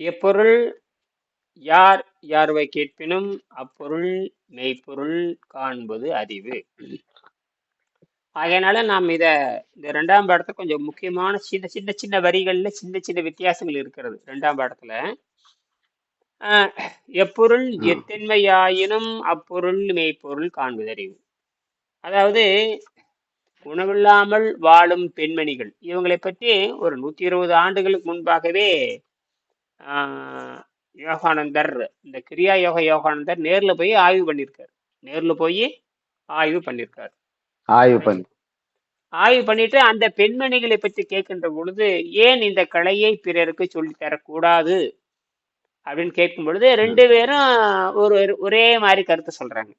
எப்பொருள் யார் யார்வை கேட்பினும் அப்பொருள் மெய்ப்பொருள் காண்பது அறிவு. ஆகையனால நாம் இத இந்த ரெண்டாம் பாடத்துல கொஞ்சம் முக்கியமான சின்ன சின்ன சின்ன வரிகள்ல சின்ன சின்ன வித்தியாசங்கள் இருக்கிறது ரெண்டாம் பாடத்துல. ஆஹ், எப்பொருள். எத்தன்மையாயினும் அப்பொருள் மெய்ப்பொருள் காண்பது அறிவு. அதாவது உணவில்லாமல் வாழும் பெண்மணிகள். இவங்களை பற்றி ஒரு நூத்தி இருபது ஆண்டுகளுக்கு முன்பாகவே ஆஹ், யோகானந்தர் இந்த கிரியா யோக யோகானந்தர் நேர்ல போய் ஆய்வு பண்ணியிருக்காரு நேர்ல போய் ஆய்வு பண்ணியிருக்காரு ஆய்வு பண்ணி ஆய்வு பண்ணிட்டு அந்த பெண்மணிகளை பற்றி கேட்கின்ற பொழுது ஏன் இந்த கலையை பிறருக்கு சொல்லித் தரக்கூடாது? அப்படின்னு கேட்கும் பொழுது ரெண்டு பேரும் ஒரு ஒரே மாதிரி கருத்து சொல்றாங்க.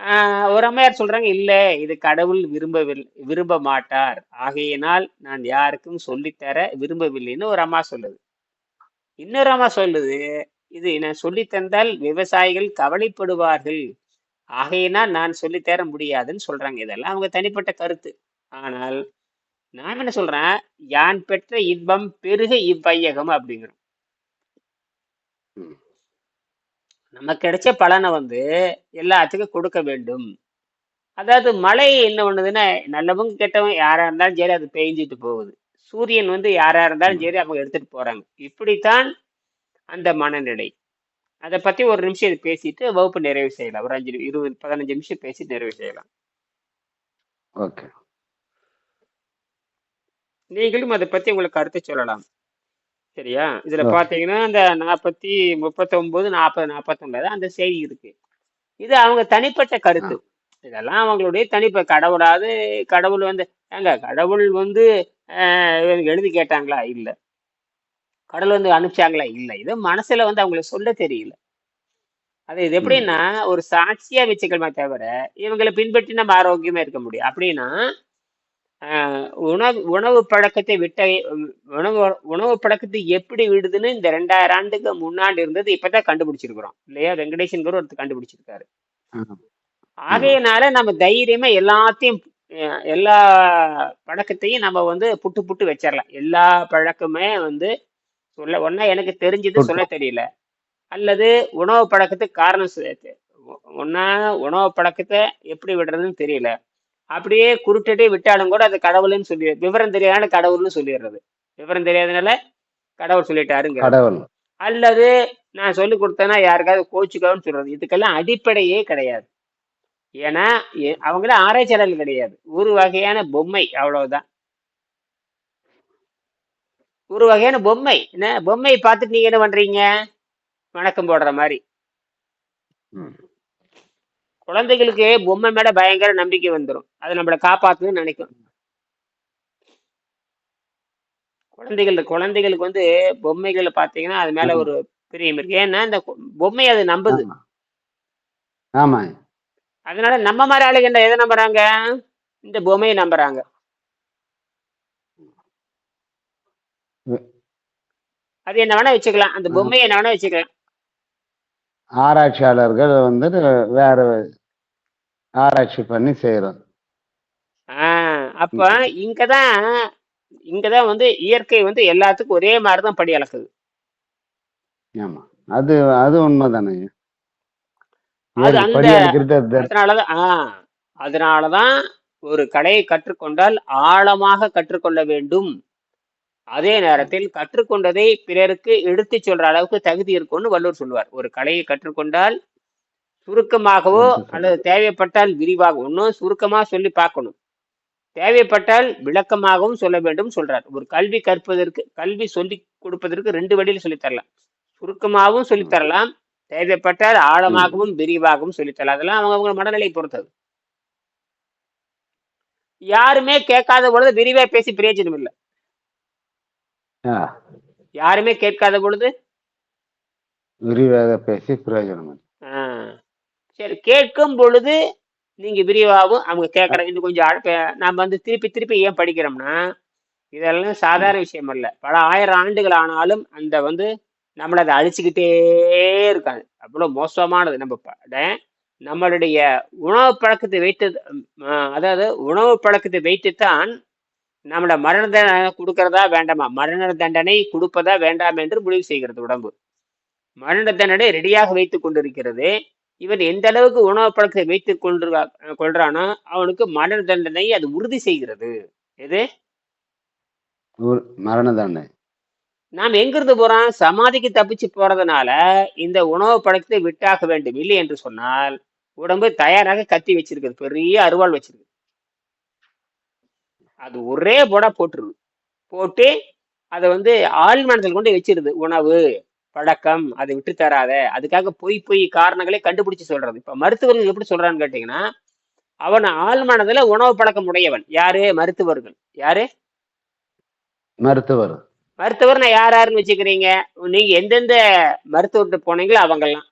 ஆஹ் ஒரு அம்மையார் சொல்றாங்க இல்ல இது கடவுள் விரும்பவில்லை விரும்ப மாட்டார் ஆகையினால் நான் யாருக்கும் சொல்லித்தர விரும்பவில்லைன்னு ஒரு அம்மா சொல்லுது. இன்னொரு அம்மா சொல்லுது இது நான் சொல்லித் தந்தால் விவசாயிகள் கவலைப்படுவார்கள். ஆகையினால் நான் சொல்லித்தர முடியாதுன்னு சொல்றாங்க. இதெல்லாம் அவங்க தனிப்பட்ட கருத்து. ஆனால் நான் என்ன சொல்றேன் யான் பெற்ற இன்பம் பெருக இவ்வையகம் அப்படிங்கிறோம். நமக்கு கிடைச்ச பலனை வந்து எல்லாத்துக்கும் கொடுக்க வேண்டும். அதாவது மழை என்ன பண்ணுதுன்னா நல்லவங்க கெட்டவங்க யாரா இருந்தாலும் சரி அது பெய்ஞ்சிட்டு போகுது. சூரியன் வந்து யாரா இருந்தாலும். சரி அவங்க எடுத்துட்டு போறாங்க. இப்படித்தான் அந்த மனநிலை. அதை பத்தி ஒரு நிமிஷம் இது பேசிட்டு வகுப்பு நிறைவு செய்யலாம். ஒரு அஞ்சு இருபது பதினஞ்சு நிமிஷம் பேசி நிறைவு செய்யலாம். ஓகே. நீங்களும் அதை பத்தி உங்களுக்கு கருத்து சொல்லலாம். சரியா? இதுல பாத்தீங்கன்னா இந்த நாற்பத்தி முப்பத்தொன்பது நாற்பது நாற்பத்தொன்பது அந்த செய்தி இருக்கு. இது அவங்க தனிப்பட்ட கருத்து. இதெல்லாம் அவங்களுடைய தனிப்பட்ட கடவுளாவது கடவுள் வந்து ஏங்க கடவுள் வந்து எழுதி கேட்டாங்களா? இல்ல. கடவுள் வந்து அனுப்பிச்சாங்களா? இல்ல. இது மனசுல வந்து அவங்களுக்கு சொல்ல தெரியல. அது இது எப்படின்னா ஒரு சாட்சியா வச்சுக்கலாமே தவிர இவங்களை பின்பற்றி நம்ம ஆரோக்கியமா இருக்க முடியும். அப்படின்னா உணவு உணவு பழக்கத்தை விட்ட உணவு உணவு பழக்கத்தை எப்படி விடுதுன்னு இந்த ரெண்டாயிரம் ஆண்டுக்கு முன்னாடி இருந்தது இப்பதான் கண்டுபிடிச்சிருக்கிறோம். இல்லையா? வெங்கடேசன்கிற ஒருத்தர் கண்டுபிடிச்சிருக்காரு. ஆகையினால நம்ம தைரியமா எல்லாத்தையும் எல்லா பழக்கத்தையும் நம்ம வந்து புட்டு புட்டு வச்சிடலாம் எல்லா பழக்கமே வந்து சொல்ல ஒன்னா எனக்கு தெரிஞ்சது சொல்ல தெரியல. அல்லது உணவு பழக்கத்துக்கு காரணம் ஒன்னா உணவு பழக்கத்தை எப்படி விடுறதுன்னு தெரியல. அப்படியே குருட்டே விட்டாலும் கூட அது கடவுள்னு சொல்லி விவரம் தெரியாத கடவுள்னு சொல்லிடுறது. விவரம் தெரியாதனால கடவுள் சொல்லிட்டாருங்கிறது. கடவுள். அல்லது நான் சொல்லி கொடுத்தேன்னா யாருக்காவது கோச்சுக்கான்னு சொல்றது. இதுக்கெல்லாம் அடிப்படையே கிடையாது. ஏன்னா அவங்கள ஆராய்ச்சியாளர்கள் கிடையாது. ஒரு வகையான பொம்மை அவ்வளவுதான். ஒரு வகையான பொம்மை. என்ன? பொம்மையை பார்த்துட்டு நீங்க என்ன பண்றீங்க? வணக்கம் போடுற மாதிரி. குழந்தைகளுக்கு பொம்மை மேல பயங்கர நம்பிக்கை வந்துடும் அது நம்மளை காப்பாத்துன்னு நினைக்கும். குழந்தைகள் குழந்தைகளுக்கு வந்து பொம்மைகளை பார்த்தீங்கன்னா அது மேல ஒரு பிரியம் இருக்கு. ஏன்னா இந்த பொம்மை அது நம்புது. ஆமா. அதனால நம்ம மாதிரி ஆளுங்க என்ன எதை நம்புறாங்க? இந்த பொம்மையை நம்புறாங்க. அது என்ன வேணா வச்சுக்கலாம். அந்த பொம்மையை என்ன வேணா வச்சுக்கலாம். ஆராய்ச்சியாளர்கள் வந்து வேற ஆராய்ச்சி பண்ணி செய்யறோம். அப்ப இங்கதான் இங்கதான் வந்து இயற்கை வந்து எல்லாத்துக்கும் ஒரே மாதிரி தான் படி அளக்குது. ஆமா அது அது உண்மைதானே. அதனாலதான் அதனாலதான் ஒரு கலையை கற்றுக்கொண்டால் ஆழமாக கற்றுக்கொள்ள வேண்டும். அதே நேரத்தில் கற்றுக்கொண்டதை பிறருக்கு எடுத்துச் சொல்ற அளவுக்கு தகுதி இருக்கும்னு வள்ளுவர் சொல்லுவார். ஒரு கலையை கற்றுக்கொண்டால் சுருக்கமாகவோ எடுத்து அல்லது தேவைப்பட்டால் விரிவாக ஒன்றும் சுருக்கமா சொல்லி பார்க்கணும். தேவைப்பட்டால் விளக்கமாகவும் சொல்ல வேண்டும் சொல்றார். ஒரு கல்வி கற்பதற்கு கல்வி சொல்லி கொடுப்பதற்கு ரெண்டு வழியில் சொல்லித் தரலாம். சுருக்கமாகவும் சொல்லித் ம், தரலாம். தேவைப்பட்டால். ஆழமாகவும் விரிவாகவும் சொல்லித் தரலாம். அதெல்லாம் அவங்க அவங்க மனநிலை பொறுத்தது. யாருமே கேட்காத பொழுது விரிவா பேசி பிரயோஜனம் இல்லை. யாருமே கேட்காத பொழுது? விரிவாக பேசி பிரயோஜனம் இல்லை. சரி கேட்கும் பொழுது நீங்க விரிவாகவும் அவங்க கேட்கற இன்னும் கொஞ்சம் இப்ப நாம வந்து திருப்பி திருப்பி ஏன் படிக்கிறோம்னா இதெல்லாம் சாதாரண விஷயம் அல்ல. பல ஆயிரம் ஆண்டுகள் ஆனாலும் அந்த வந்து நம்மளை அதை அழிச்சுக்கிட்டே இருக்காது. அவ்வளவு மோசமானது நம்ம நம்மளுடைய உணவு பழக்கத்தை வைத்து அதாவது உணவு பழக்கத்தை வைத்துத்தான் நம்மள மரண தண்டனை கொடுக்கறதா வேண்டாமா? மரண தண்டனை கொடுப்பதா வேண்டாம் என்று முடிவு செய்கிறது உடம்பு. மரண தண்டனை ரெடியாக வைத்துக் கொண்டிருக்கிறது. இவன் எந்த அளவுக்கு உணவு பழக்கத்தை வைத்துக் கொண்டு கொள்றானோ அவனுக்கு மரண தண்டனை அது உறுதி செய்கிறது. எது? மரண தண்டனை. நாம் எங்கிருந்து போறோம்? சமாதிக்கு தப்பிச்சு போறதுனால இந்த உணவு பழக்கத்தை விட்டாக வேண்டும் இல்லை என்று சொன்னால் உடம்பு தயாராக கத்தி வச்சிருக்குது பெரிய அருவாள் வச்சிருக்கு அது ஒரே போடா போட்டுருது. போட்டு அதை வந்து ஆள் மனதில் கொண்டு வச்சிருது. உணவு பழக்கம் அதை விட்டு தராத. அதுக்காக பொய் பொய் காரணங்களே கண்டுபிடிச்சு சொல்றது. இப்ப மருத்துவர்கள் எப்படி சொல்றான்னு கேட்டீங்கன்னா அவன் ஆள் மனதுல உணவு பழக்கம் உடையவன். யாரு? மருத்துவர்கள். யாரு? மருத்துவர். மருத்துவர் நான் யார் யாருன்னு வச்சுக்கிறீங்க? நீங்க எந்தெந்த மருத்துவர்கிட்ட போனீங்களோ அவங்கெல்லாம்.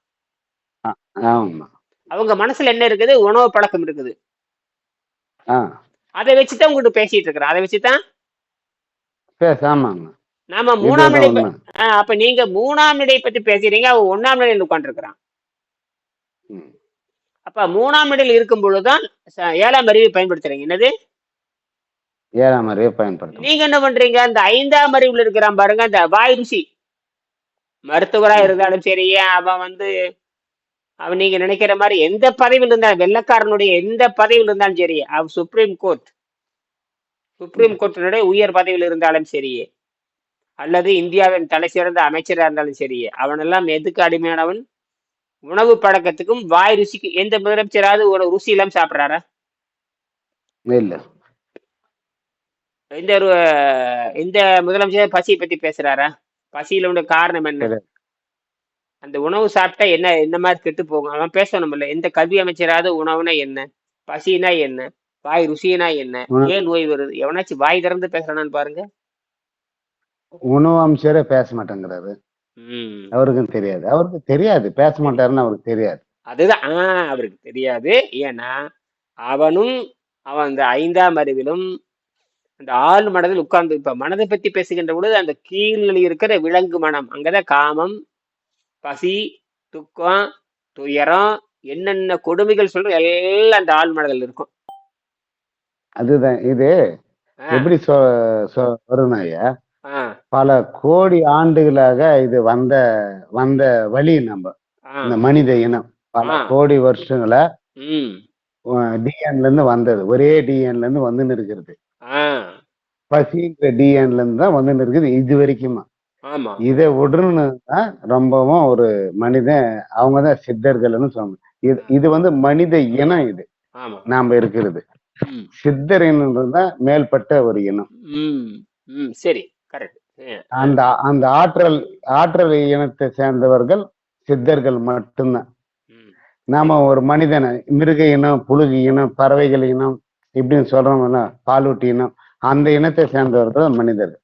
ஆமா அவங்க மனசுல என்ன இருக்குது? உணவு பழக்கம் இருக்குது. ஆ. அதை வச்சுதான் உங்ககிட்ட பேசிட்டு இருக்கிறேன். அதை வச்சுதான்? பேச ஆமாங்க. நாம மூணாம் நிலை அப்ப நீங்க மூணாம் நிலை பத்தி பேசுறீங்க அவன் ஒண்ணாம் நிலையில் உட்காந்துருக்கிறான். அப்ப மூணாம் நிலையில் இருக்கும் பொழுதுதான் ஏழாம் அறிவை பயன்படுத்துறீங்க. என்னது? ஏழாம் அறிவை பயன்படுத்தணும். நீங்க என்ன பண்றீங்க? அந்த ஐந்தாம் அறிவுல இருக்கிறான் பாருங்க அந்த வாய் ருசி. மருத்துவரா இருந்தாலும் சரி அவன் வந்து அவன் நீங்க நினைக்கிற மாதிரி எந்த பதவியில் இருந்தாலும் வெள்ளக்காரனுடைய எந்த பதவியில் இருந்தாலும் சரி அவன் சுப்ரீம் கோர்ட் சுப்ரீம் கோர்ட்டினுடைய உயர் பதவியில் இருந்தாலும் சரி அல்லது இந்தியாவின் தலை சிறந்த அமைச்சராக இருந்தாலும் சரி அவனெல்லாம் எதுக்கு அடிமையானவன்? உணவு பழக்கத்துக்கும் வாய் ருசிக்கு எந்த முதலமைச்சராவது ஒரு ருசி இல்லாம சாப்பிட்றாரா? இல்ல. எந்த ஒரு எந்த முதலமைச்சர் பசியை பத்தி பேசுறாரா? பசியில உள்ள காரணம் என்ன. அந்த உணவு சாப்பிட்டா என்ன என்ன மாதிரி கெட்டு போகும்? அவன் பேசணும்ல எந்த கல்வி அமைச்சராவது உணவுனா என்ன? பசினா என்ன? வாய் ருசினா என்ன? ஏன் நோய் வருது? எவனாச்சும் வாய் திறந்து பேசுறானான்னு பாருங்க. உணவு அம்சரே பேச மாட்டேங்கிறாரு. அவருக்கும் தெரியாது. அவருக்கு தெரியாது. பேச மாட்டாருன்னு அவருக்கு தெரியாது. அதுதான். ஆ அவருக்கு தெரியாது. ஏன்னா அவனும் அவன் அந்த ஐந்தாம் அறிவிலும் அந்த ஆள் மனதில் உட்கார்ந்து இப்ப மனதை பத்தி பேசுகின்ற பொழுது அந்த கீழில் இருக்கிற விலங்கு மனம் அங்கதான் காமம் பசி துக்கம் துயரம் என்னென்ன கொடுமைகள் சொல்ற எல்லாம் அந்த ஆள் மனதில் இருக்கும். அதுதான் இது எப்படி வரும்னா பல கோடி ஆண்டுகளாக இது வந்த வந்த வழி நம்ம இந்த மனித இனம். பல. கோடி வருஷங்களா டிஎன்ல இருந்து வந்தது. ஒரே டிஎன்ல இருந்து வந்துன்னு இருக்கிறது பசிங்கிற டிஎன்ல இருந்து தான் வந்துன்னு இருக்குது. இது வரைக்குமா? இதை விடணும்னு தான் ரொம்பவும் ஒரு மனிதன் அவங்க தான் சித்தர்கள்னு சொல்லணும் இது இது வந்து மனித இனம் இது. நாம இருக்கிறது. சித்தர் தான் மேல்பட்ட ஒரு இனம். சரி கரெக்ட். அந்த அந்த ஆற்றல் ஆற்றல் இனத்தை சேர்ந்தவர்கள் சித்தர்கள் மட்டும்தான். நாம ஒரு மனிதனை மிருக இனம் புழுகு இனம் பறவைகள் இனம் இப்படின்னு சொல்றோம்ல பாலூட்டி இனம் அந்த இனத்தை சேர்ந்தவர்கள் மனிதர்கள்.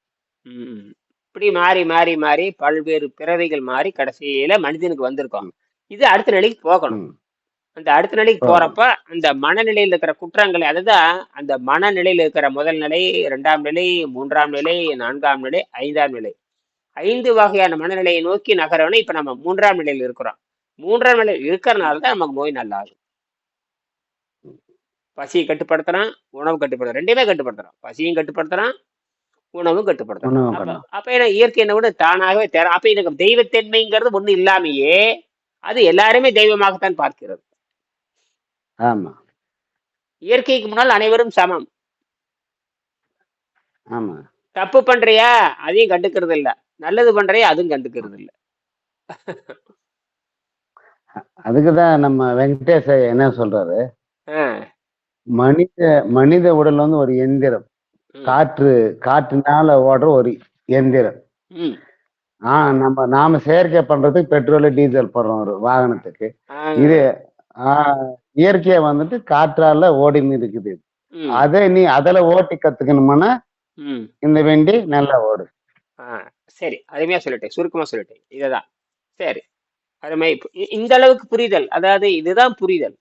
இப்படி மாறி மாறி மாறி பல்வேறு பிறவைகள் மாறி கடைசியில மனிதனுக்கு வந்திருக்கோம் இது அடுத்த நிலைக்கு போகணும். அந்த அடுத்த நிலைக்கு. போறப்ப அந்த மனநிலையில் இருக்கிற குற்றங்களை அதுதான் அந்த மனநிலையில் இருக்கிற முதல் நிலை இரண்டாம் நிலை மூன்றாம் நிலை நான்காம் நிலை ஐந்தாம் நிலை. ஐந்து வகையான மனநிலையை நோக்கி நகரவனே இப்ப நம்ம மூன்றாம் நிலையில் இருக்கிறோம். மூன்றாம் நிலையில் இருக்கிறனால தான் நமக்கு நோய் நல்லாகும் பசியை கட்டுப்படுத்துறான் உணவு கட்டுப்படுத்துறான் ரெண்டுமே கட்டுப்படுத்துறான். பசியும் கட்டுப்படுத்துறான் உணவும் கட்டுப்படுத்துறான் உணவும் அப்ப என்ன இயற்கை என்ன விட தானாகவே தேர அப்ப எனக்கு தெய்வத்தன்மைங்கிறது ஒண்ணு இல்லாமையே அது எல்லாருமே தெய்வமாகத்தான் பார்க்கிறது. ஆமா. இயற்கைக்கு முன்னால் அனைவரும் சமம். ஆமா. தப்பு பண்றியா அதையும் கண்டுக்கிறது இல்ல நல்லது பண்றியா அதுவும் கண்டுக்கிறது இல்ல அதுக்குதான் நம்ம வெங்கடேஷ் என்ன சொல்றாரு? மனித மனித உடல் வந்து ஒரு எந்திரம். காற்று காற்றுனால ஓடுற ஒரு எந்திரம். ம், ஆ நம்ம நாம செயற்கை பண்றதுக்கு பெட்ரோல் டீசல் போடுறோம் ஒரு வாகனத்துக்கு. இது ஆ, இயற்கையா வந்துட்டு காற்றால ஓடின்னு இருக்குது அதை நீ அதுல ஓட்டி கத்துக்கணுமானா. இந்த வண்டி நல்லா ஓடு சரி. அருமையா சொல்லிட்டேன். சுருக்கமா சொல்லிட்டேன். இதுதான். சரி. அருமை. இந்த அளவுக்கு புரிதல். அதாவது இதுதான் புரிதல்.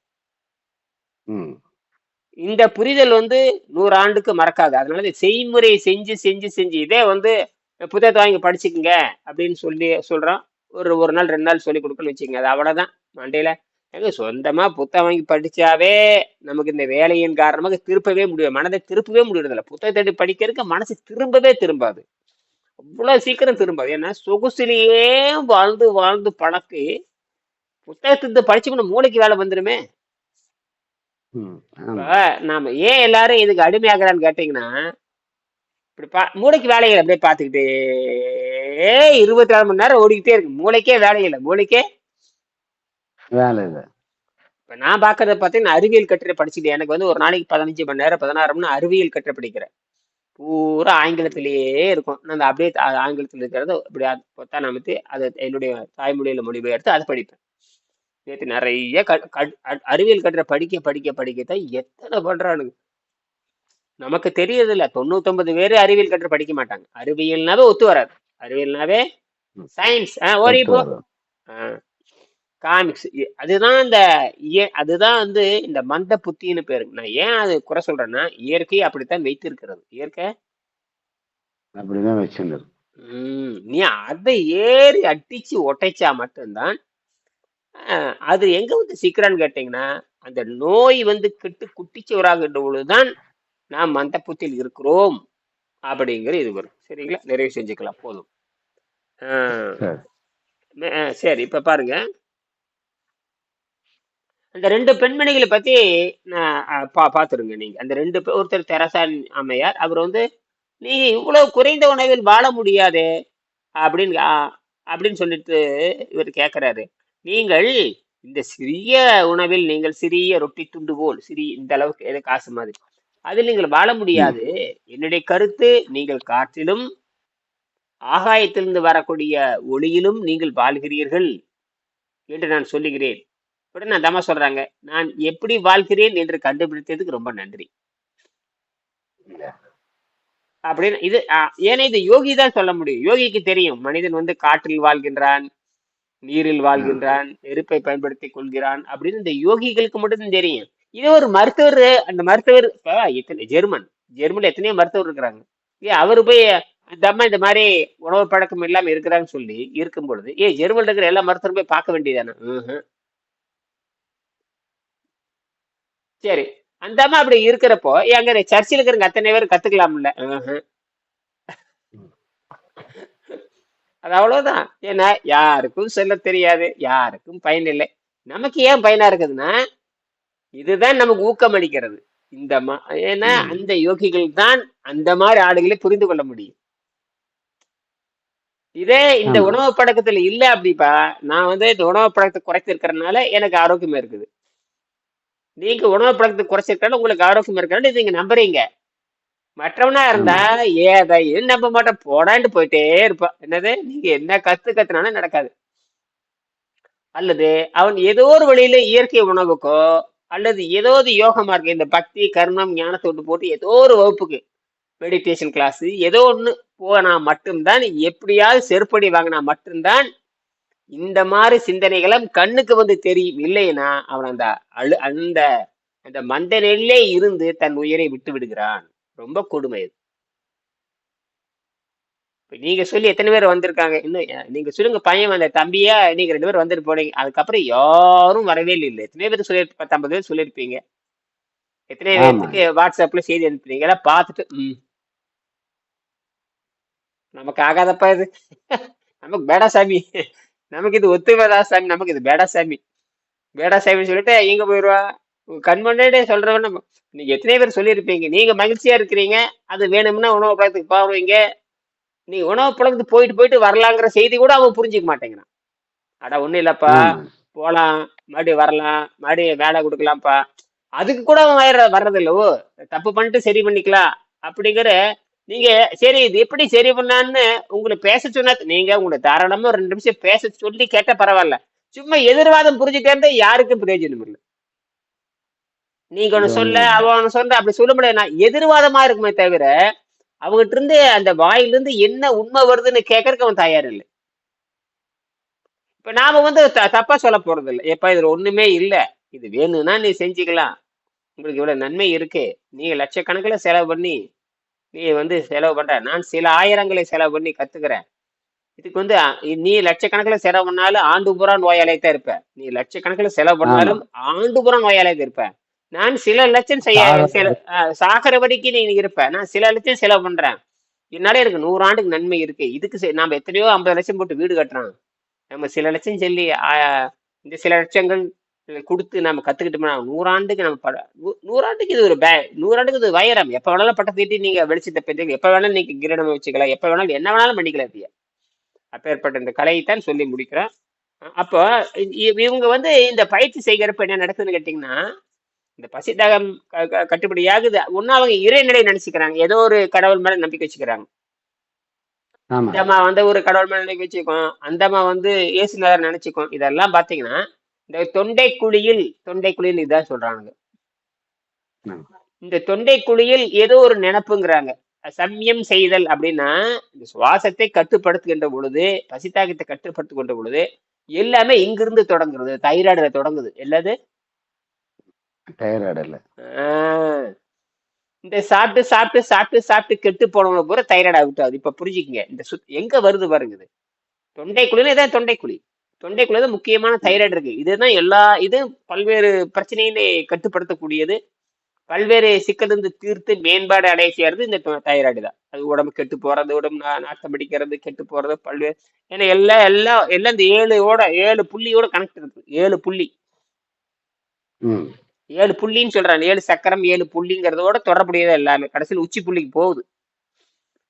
ம். இந்த புரிதல் வந்து நூறு ஆண்டுக்கு மறக்காது. அதனால இந்த செய்முறை செஞ்சு செஞ்சு செஞ்சு இதே வந்து புத்தகத்தை வாங்கி படிச்சுக்குங்க அப்படின்னு சொல்லி சொல்கிறோம் ஒரு ஒரு நாள் ரெண்டு நாள் சொல்லி கொடுக்கணும்னு வச்சுக்கோங்க. அது அவ்வளோதான் மண்டையில் ஏங்க சொந்தமாக புத்தகம் வாங்கி படித்தாவே நமக்கு இந்த வேலையின் காரணமாக திருப்பவே முடியும் மனதை திருப்பவே முடியறதில்ல. புத்தகத்தை படிக்கிறதுக்கு மனசு திரும்பவே திரும்பாது. அவ்வளோ சீக்கிரம் திரும்பாது. ஏன்னா சொகுசிலேயே வாழ்ந்து வாழ்ந்து பழக்கி புத்தகத்தை படிச்சுக்கணும். மூளைக்கு வேலை வந்துடுமே நாம ஏன் எல்லாரும் இதுக்கு அடிமையாகிறான்னு கேட்டீங்கன்னா இப்படி பா மூளைக்கு வேலையை அப்படியே பார்த்துக்கிட்டே இருபத்தி நாலு மணி நேரம் ஓடிக்கிட்டே இருக்கு. மூளைக்கே வேலை இல்லை மூளைக்கே வேலை இல்லை இப்ப நான் பாக்குறத பார்த்தீங்கன்னா அறிவியல் கட்டுரை படிச்சுட்டு எனக்கு வந்து ஒரு நாளைக்கு பதினஞ்சு மணி நேரம் பதினாறு மணி நேரம் அறிவியல் கட்டுரை படிக்கிறேன். பூரா ஆங்கிலத்திலேயே இருக்கும். நான் அந்த அப்படியே ஆங்கிலத்தில் இருக்கிறத இப்படி பொத்தா நமத்து அதை என்னுடைய தாய்மொழியில மொழிபெயர்த்து அதை படிப்பேன். நேற்று நிறைய அறிவியல் கட்டுரை படிக்க படிக்க படிக்கத்தான் எத்தனை பண்றானுங்க. நமக்கு தெரியறதில்ல. தொண்ணூத்தொன்பது பேர் அறிவியல் கட்டுரை படிக்க மாட்டாங்க. அறிவியல்னாவே ஒத்து வராது. அறிவியல்னாவே. சயின்ஸ் ஓடி ஒத்து போ. வரும். காமிக்ஸ் அதுதான் இந்த அதுதான் வந்து இந்த மந்த புத்தின்னு பேரு. நான் ஏன் அது குறை சொல்றேன்னா இயற்கை அப்படித்தான் வைத்திருக்கிறது. இயற்கை? அப்படிதான் வச்சுருந்தது. நீ அதை ஏறி அடிச்சு ஒட்டைச்சா மட்டும்தான் ஆஹ், அது எங்க வந்து சிக்கிறான்னு கேட்டீங்கன்னா அந்த நோய் வந்து கெட்டு குட்டிச்சுவராகின்ற பொழுதுதான் நாம் மந்த புத்தியில் இருக்கிறோம் அப்படிங்கிற இது வரும். சரிங்களா? நிறைவு செஞ்சுக்கலாம். போதும். ஆஹ், சரி. இப்ப பாருங்க. அந்த ரெண்டு பெண்மணிகளை பத்தி நான் அஹ், பா பாத்துருங்க நீங்க. அந்த ரெண்டு பே- ஒருத்தர் தெரசா அம்மையார் அவர் வந்து நீ இவ்வளவு குறைந்த உணவில் வாழ முடியாதே அப்படின்னு அப்படின்னு சொல்லிட்டு இவர் கேட்கிறாரு நீங்கள் இந்த சிறிய உணவில் நீங்கள் சிறிய ரொட்டி துண்டு போல் சிறிய இந்த அளவுக்கு ஏதோ காசு மாதிரி. அதில் நீங்கள் வாழ முடியாது. என்னுடைய கருத்து நீங்கள் காற்றிலும் ஆகாயத்திலிருந்து வரக்கூடிய ஒளியிலும் நீங்கள் வாழ்கிறீர்கள் என்று நான் சொல்லுகிறேன். உடனே அந்த அம்மா சொல்றாங்க நான் எப்படி வாழ்கிறேன் என்று கண்டுபிடித்ததுக்கு ரொம்ப நன்றி. அப்படின்னு இது ஏன்னா இது யோகி தான் சொல்ல முடியும். யோகிக்கு தெரியும் மனிதன் வந்து காற்றில் வாழ்கின்றான் நீரில் வாழ்கின்றான் நெருப்பை பயன்படுத்தி கொள்கிறான் அப்படின்னு இந்த யோகிகளுக்கு மட்டும் தெரியும். இதே ஒரு மருத்துவர் அந்த மருத்துவர் எத்தனை ஜெர்மன் ஜெர்மன்ல எத்தனையோ மருத்துவர் இருக்கிறாங்க. ஏன் அவரு போய் அந்த அம்மா இந்த மாதிரி உணவு பழக்கம் இல்லாம இருக்கிறாங்கன்னு சொல்லி இருக்கும் பொழுது ஏ ஜெர்மன் இருக்கிற எல்லா மருத்துவரும் போய் பார்க்க வேண்டியதானே சரி அந்த அம்மா அப்படி இருக்கிறப்போ எங்க சர்ச்சில் இருக்கிறவங்க அத்தனை பேர் கத்துக்கலாம்ல? அது அவ்வளவுதான். ஏன்னா யாருக்கும் சொல்ல தெரியாது யாருக்கும் பயன் இல்லை. நமக்கு ஏன் பயனா இருக்குதுன்னா இதுதான் நமக்கு ஊக்கம் அளிக்கிறது. இந்த மா ஏன்னா. அந்த யோகிகள் தான் அந்த மாதிரி ஆடுகளை புரிந்து கொள்ள முடியும். இதே இந்த உணவு பழக்கத்துல இல்ல அப்படிப்பா நான் வந்து இந்த உணவு பழக்கத்தை குறைத்திருக்கிறதுனால எனக்கு ஆரோக்கியம் இருக்குது. நீங்க உணவு பழக்கத்தை குறைச்சிருக்கனால உங்களுக்கு ஆரோக்கியம் இருக்கிறது நீங்க நம்புறீங்க. மற்றவனா இருந்தா ஏதை என்ன நம்ப மாட்டேன் போடான்னு போயிட்டே இருப்பான் என்னது? நீங்க என்ன கத்து கத்துனாலும் நடக்காது. அல்லது அவன் ஏதோ ஒரு வழியில இயற்கை உணவுக்கோ அல்லது ஏதோ ஒரு யோக மார்க்கம் இந்த பக்தி கர்மம் ஞானத்தை விட்டு போட்டு ஏதோ ஒரு வகுப்புக்கு மெடிடேஷன் கிளாஸ் ஏதோ ஒண்ணு போனா மட்டும்தான் எப்படியாவது செருப்படி வாங்கினா மட்டும்தான் இந்த மாதிரி சிந்தனைகளும் கண்ணுக்கு வந்து தெரியும். இல்லைன்னா அவன் அந்த அழு அந்த அந்த மந்த நிலையிலே இருந்து தன் உயிரை விட்டு விடுகிறான். ரொம்ப கொடுமை இது. இப்ப நீங்க சொல்லி எத்தனை பேர் வந்திருக்காங்க? இன்னும் நீங்க சொல்லுங்க பையன் வந்த தம்பியா நீங்க ரெண்டு பேரும் வந்துட்டு போனீங்க. அதுக்கப்புறம் யாரும் வரவே இல்லை எத்தனை பேர் சொல்லி பத்தொன்பது பேர் சொல்லியிருப்பீங்க. எத்தனை ஆமா. பேர்த்துக்கு வாட்ஸ்அப்ல செய்தி அனுப்புறீங்க எல்லாம் பார்த்துட்டு ம். நமக்கு ஆகாதப்பா இது. நமக்கு பேடா சாமி. நமக்கு இது ஒத்துவதா சாமி. நமக்கு இது பேடா சாமி. பேடா சாமின்னு சொல்லிட்டு எங்க போயிடுவா உங்க கண் முன்னாடியே சொல்றவன் நீங்க எத்தனை பேர் சொல்லியிருப்பீங்க. நீங்க மகிழ்ச்சியா இருக்கிறீங்க. அது வேணும்னா உணவு பழக்கத்துக்கு போவீங்க. நீ உணவு பழக்கத்துக்கு போயிட்டு போயிட்டு வரலாங்கிற செய்தி கூட அவன் புரிஞ்சுக்க மாட்டேங்கிறான். அட ஒண்ணும் இல்லப்பா. போலாம். மறுபடியும் வரலாம். மறுபடியும் வேலை கொடுக்கலாம்ப்பா. அதுக்கு கூட அவன் வர வர்றதில்ல. ஓ தப்பு பண்ணிட்டு சரி பண்ணிக்கலாம். அப்படிங்கிற நீங்க சரி இது எப்படி சரி பண்ணான்னு உங்களை பேச சொன்னா நீங்க உங்களை தாராளமா ரெண்டு நிமிஷம் பேச சொல்லி கேட்டா பரவாயில்ல. சும்மா எதிர்வாதம் புரிஞ்சுட்டே இருந்தா யாருக்கும் பிரயோஜனம் இல்லை. நீங்க ஒண்ணு சொல்ல அவன் ஒண்ணு சொல்ல அப்படி சொல்ல முடியாது. நான் எதிர்வாதமா இருக்குமே தவிர அவங்ககிட்ட இருந்து அந்த வாயிலிருந்து என்ன உண்மை வருதுன்னு கேட்கறதுக்கு அவன் தயார் இல்லை இப்ப நாம வந்து தப்பா சொல்ல போறது இல்லை எப்ப இதுல ஒண்ணுமே இல்ல. இது வேணும்னா நீ செஞ்சுக்கலாம். உங்களுக்கு இவ்வளவு நன்மை இருக்கு. நீ லட்சக்கணக்கில் செலவு பண்ணி நீ வந்து செலவு பண்ற. நான் சில ஆயிரங்களை செலவு பண்ணி கத்துக்கிறேன். இதுக்கு வந்து நீ லட்சக்கணக்கில் செலவு பண்ணாலும் ஆண்டு பூரா நோயாளியே தான் இருப்ப. நீ லட்சக்கணக்கில் செலவு பண்ணாலும் ஆண்டு பூரா நோயாளியே தான் இருப்ப. நான் சில லட்சம் செய்ய சில சாகர வரைக்கும் நீ இருப்ப. நான் சில லட்சம் செலவு பண்றேன். என்னால எனக்கு நூறு ஆண்டுக்கு நன்மை இருக்கு. இதுக்கு நாம எத்தனையோ ஐம்பது லட்சம் போட்டு வீடு கட்டுறோம். நம்ம சில லட்சம் சொல்லி இந்த சில லட்சங்கள் கொடுத்து நம்ம கத்துக்கிட்டோம்னா நூறாண்டுக்கு நம்ம பட நூறாண்டுக்கு இது ஒரு பே நூறாண்டுக்கு இது வைரம். எப்ப வேணாலும் பட்டத்தை தீட்டி நீங்க வெளிச்சத்தை பெற்று எப்ப வேணாலும் நீங்க கிரீடம் வச்சுக்கலாம். எப்ப வேணாலும் என்ன வேணாலும் பண்ணிக்கலாம் இதைய. அப்பேற்பட்ட இந்த கலையைத்தான் சொல்லி முடிக்கிறேன் அஹ் அப்போ இவங்க வந்து இந்த பயிற்சி செய்கிறப்ப என்ன நடக்குதுன்னு கேட்டிங்கன்னா இந்த பசிதாகம் க- க- கட்டுப்படியாகுது. ஒன்னும் அவங்க இறைநிலை நினைச்சுக்கிறாங்க. ஏதோ ஒரு கடவுள் மேல நம்பிக்கை வச்சுக்கிறாங்க. இந்த அம்மா வந்து ஒரு கடவுள் மேல நம்பிக்கை வச்சுக்கும். அந்த அம்மா வந்து இயேசுநாதர் நினைச்சுக்கும். இதெல்லாம் பாத்தீங்கன்னா இந்த தொண்டை குழியில் தொண்டை குழியில் இதான் சொல்றாங்க. இந்த தொண்டை குழியில் ஏதோ ஒரு நினப்புங்கிறாங்க. சம்யம் செய்தல் அப்படின்னா இந்த சுவாசத்தை கட்டுப்படுத்துகின்ற பொழுது பசித்தாகத்தை கட்டுப்படுத்துகின்ற பொழுது எல்லாமே இங்கிருந்து தொடங்குறது தைராய்டுல தொடங்குது. எல்லாது டைராய்டு இல்ல இந்த சாப்பிட்டு சாப்பிட்டு சாப்பிட்டு சாப்பிட்டு கெட்டு போனவங்க பூரா தைராய்டு ஆகுது இப்ப புரிஞ்சுக்கங்க. இந்த சுத் எங்க வருது பாருங்க இது. தொண்டைக்குழின்னு இதான் தொண்டைக்குழி. தொண்டைக்குழி தான் முக்கியமான தைராய்டு இருக்கு. இதுதான் எல்லா இது பல்வேறு பிரச்சனையிலே கட்டுப்படுத்தக்கூடியது. பல்வேறு சிக்கலிருந்து தீர்த்து மேம்பாடு அடைய செய்யறது இந்த தைராய்டு தான். அது உடம்பு கெட்டு போறது உடம்பு நாட்டம் பிடிக்கிறது கெட்டு போறது பல்வேறு ஏன்னா எல்லா எல்லாம் எல்லாம் இந்த ஏழோட ஏழு புள்ளியோட கனெக்ட் இருக்கு. ஏழு புள்ளி. ஏழு புள்ளின்னு சொல்றாங்க. ஏழு சக்கரம் ஏழு புள்ளிங்கிறதோட தொடர்புடையது எல்லாமே. கடைசியில் உச்சி புள்ளிக்கு போகுது.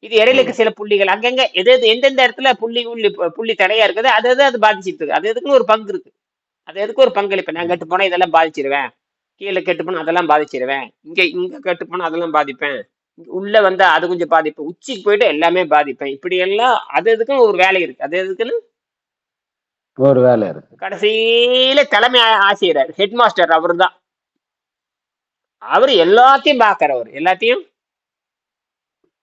இது இடையில இருக்க சில புள்ளிகள். அங்கங்க எது எது எந்தெந்த இடத்துல புள்ளி புள்ளி புள்ளி தடையா இருக்குது அது அது அது பாதிச்சிட்டு இருக்கு. அது எதுக்குன்னு ஒரு பங்கு இருக்கு. அது எதுக்கு ஒரு பங்களிப்பு நான் கெட்டு போனா இதெல்லாம் பாதிச்சிருவேன். கீழே கெட்டு போனா அதெல்லாம் பாதிச்சிருவேன். இங்க இங்க கெட்டு போனா அதெல்லாம் பாதிப்பேன். உள்ள வந்தா அது கொஞ்சம் பாதிப்பேன் உச்சிக்கு போயிட்டு எல்லாமே பாதிப்பேன். இப்படி எல்லாம் அது எதுக்குன்னு ஒரு வேலை இருக்கு. அது எதுக்குன்னு? ஒரு வேலை இருக்கு. கடைசியில தலைமை ஆசிரியர் ஹெட் மாஸ்டர் அவர் தான் அவர் எல்லாத்தையும் பார்க்கறவர். எல்லாத்தையும்?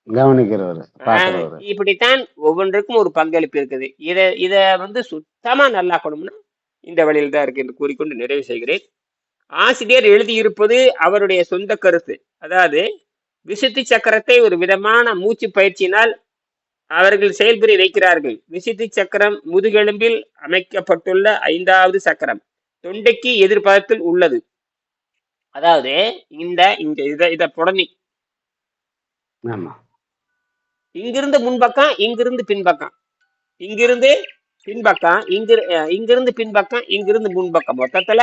கவனிக்கிறவர் பாக்குறவர் இப்படித்தான் ஒவ்வொன்றுக்கும் ஒரு பங்களிப்பு இருக்குது. இத இத வந்து சுத்தமா நல்லாக்கணும்னா இந்த வழியில் தான் இருக்கு என்று கூறிக்கொண்டு நிறைவு செய்கிறேன். ஆசிரியர் எழுதியிருப்பது அவருடைய சொந்த கருத்து. அதாவது விசுத்தி சக்கரத்தை ஒரு விதமான மூச்சு பயிற்சியினால் அவர்கள் செயல்புரிய வைக்கிறார்கள். விசுத்தி சக்கரம் முதுகெலும்பில் அமைக்கப்பட்டுள்ள ஐந்தாவது சக்கரம் தொண்டைக்கு எதிர்பார்த்தில் உள்ளது. அதாவது இந்த இங்க இத இத புடனி. ஆமா. இங்கிருந்து முன்பக்கம் இங்கிருந்து பின்பக்கம். இங்கிருந்து பின்பக்கம் இங்கிரு இங்கிருந்து பின்பக்கம் இங்கிருந்து முன்பக்கம். மொத்தத்துல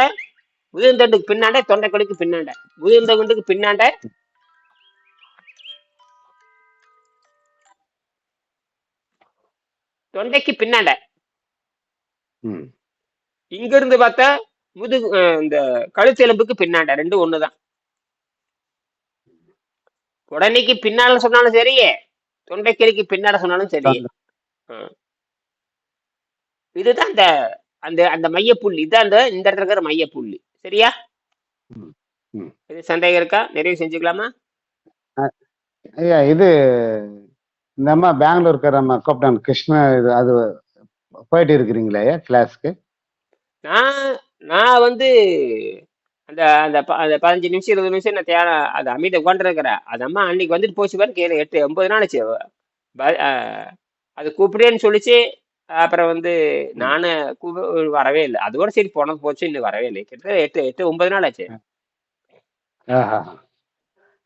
முதுந்தண்டுக்கு பின்னாண்ட தொண்டைக்குழிக்கு பின்னாண்ட. முதுந்தண்டுக்கு பின்னாண்ட. தொண்டைக்கு பின்னாண்ட. இங்கிருந்து பார்த்தா முதுகு இந்த கழுத்தெலும்புக்கு பின்னாண்ட ரெண்டும் ஒண்ணுதான். உடனேக்கு பின்னால சொன்னாலும் சரி தொண்டைக்கிளிக்கு பின்னால சொன்னாலும் சரி. இதுதான் அந்த அந்த அந்த மையப்புள்ளி. இதான் அந்த இந்த இடத்துல இருக்கிற மையப்புள்ளி. சரியா. இது சந்தேகம் இருக்கா? நிறைவு செஞ்சுக்கலாமா? ஐயா இது இந்த அம்மா பெங்களூருக்கு நம்ம கூப்பிட்டான் கிருஷ்ண இது அது போயிட்டு இருக்கிறீங்களா ஐயா கிளாஸ்க்கு? நான் நான் வந்து அந்த அந்த அந்த பதினஞ்சு நிமிஷம் இருபது நிமிஷம் நான் தேவை அது அமைதியை உட்காந்துருக்கிறேன் அது அம்மா அன்னைக்கு வந்துட்டு போச்சு பாரு கேளு எட்டு ஒன்பது நாள் ஆச்சு அது கூப்பிடுன்னு சொல்லிச்சு. அப்புறம் வந்து நானு கூப்ப வரவே இல்லை. அதோட சரி போனது போச்சு இன்னும் வரவே இல்லை. கிட்டத்தட்ட எட்டு எட்டு ஒன்பது நாள் ஆச்சு.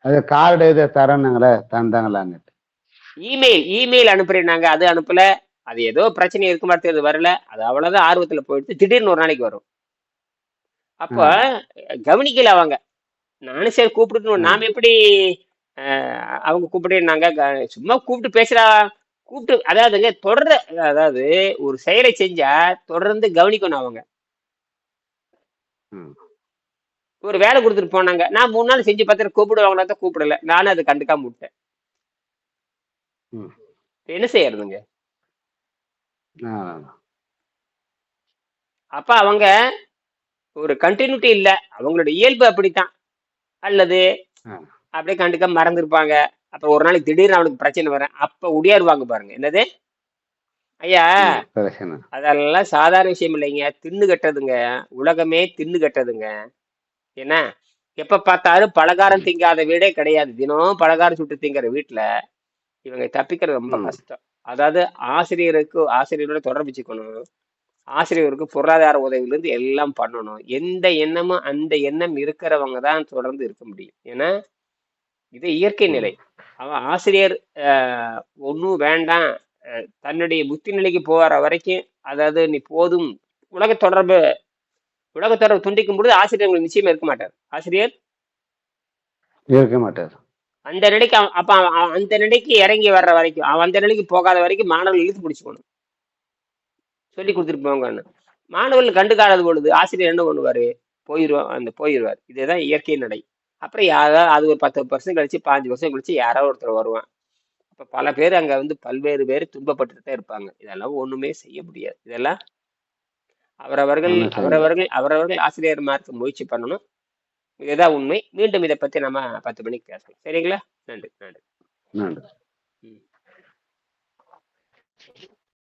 அது கார்டு இது தரணுங்களே தந்தாங்களான்னு இமெயில் இமெயில் அனுப்புறேன்னாங்க அது அனுப்பல. அது ஏதோ பிரச்சனை இருக்க மாட்டேங்குது வரல. அது அவ்வளவுதான் ஆர்வத்துல போயிடுச்சு. திடீர்னு ஒரு நாளைக்கு வரும். அப்ப கவனிக்கல அவங்க நானும் சரி கூப்பிட்டு நாம எப்படி அவங்க கூப்பிடுனாங்க க- சும்மா கூப்பிட்டு பேசுறா. கூப்பிட்டு அதாவதுங்க தொடர்ந்து அதாவது ஒரு செயலை செஞ்சா தொடர்ந்து கவனிக்கணும் அவங்க. ஒரு வேலை கொடுத்துட்டு போனாங்க. நான் மூணு நாள் செஞ்சு பார்த்துட்டு கூப்பிடுவாங்களா தான் கூப்பிடல. நானும் அதை கண்டுக்காம விட்டேன். என்ன செய்யறதுங்க? அப்ப அவங்க ஒரு கண்டினியூட்டி இல்ல. அவங்களோட இயல்பு அப்படித்தான். அல்லது. அப்படியே கண்டுக்க மறந்துருப்பாங்க. அப்ப ஒரு நாளைக்கு திடீர்னு அவனுக்கு பிரச்சனை வரும். அப்ப உடையாருவாங்க பாருங்க. என்னது? ஐயா அதெல்லாம் சாதாரண விஷயம் இல்லைங்க. தின்னு கட்டதுங்க உலகமே தின்னு கட்டதுங்க என்ன? எப்ப பார்த்தாலும் பலகாரம் திங்காத வீடே கிடையாது. தினம் பலகாரம் சுட்டு திங்கிற வீட்டுல இவங்க தப்பிக்கிறது ரொம்ப. கஷ்டம். அதாவது ஆசிரியருக்கு ஆசிரியரோட தொடர்பு வச்சுக்கணும். ஆசிரியருக்கு பொருளாதார உதவியிலிருந்து எல்லாம் பண்ணணும். எந்த எண்ணமும் அந்த எண்ணம் இருக்கிறவங்க தான் தொடர்ந்து இருக்க முடியும். ஏன்னா இது இயற்கை நிலை. அவன் ஆசிரியர் ஒன்றும் வேண்டாம். தன்னுடைய புத்தி நிலைக்கு போகிற வரைக்கும் அதாவது நீ போதும். உலக தொடர்பு உலக தொடர்பு துண்டிக்கும் பொழுது ஆசிரியர் உங்களுக்கு நிச்சயமா இருக்க மாட்டார். ஆசிரியர்? இருக்க மாட்டார். அந்த நிலைக்கு அப்ப அந்த நிலைக்கு இறங்கி வர்ற வரைக்கும் அவன் அந்த நிலைக்கு போகாத வரைக்கும் மாணவர்கள் இழுத்து பிடிச்சுக்கணும். சொல்லி கொடுத்துட்டு போங்கன்னு மாணவர்கள் கண்டுக்காத பொழுது ஆசிரியர் என்ன பண்ணுவாரு? போயிடுவார் அந்த போயிடுவார் இதுதான் இயற்கை நடை. அப்புறம் யாராவது அது ஒரு பத்து வருஷம் கழிச்சு பாஞ்சு வருஷம் கழிச்சு யாராவது ஒருத்தர் வருவான். அப்ப பல பேர் அங்க வந்து பல்வேறு பேர் துன்பப்பட்டுட்டு தான் இருப்பாங்க. இதெல்லாம் ஒண்ணுமே செய்ய முடியாது. இதெல்லாம் அவரவர்கள். அவரவர்கள் அவரவர்கள் ஆசிரியர்மாருக்கு முயற்சி பண்ணணும். இதுதான் உண்மை. மீண்டும் இதை பத்தி நம்ம பத்து மணிக்கு பேசலாம். சரிங்களா? நன்றி. நன்றி. நன்றி.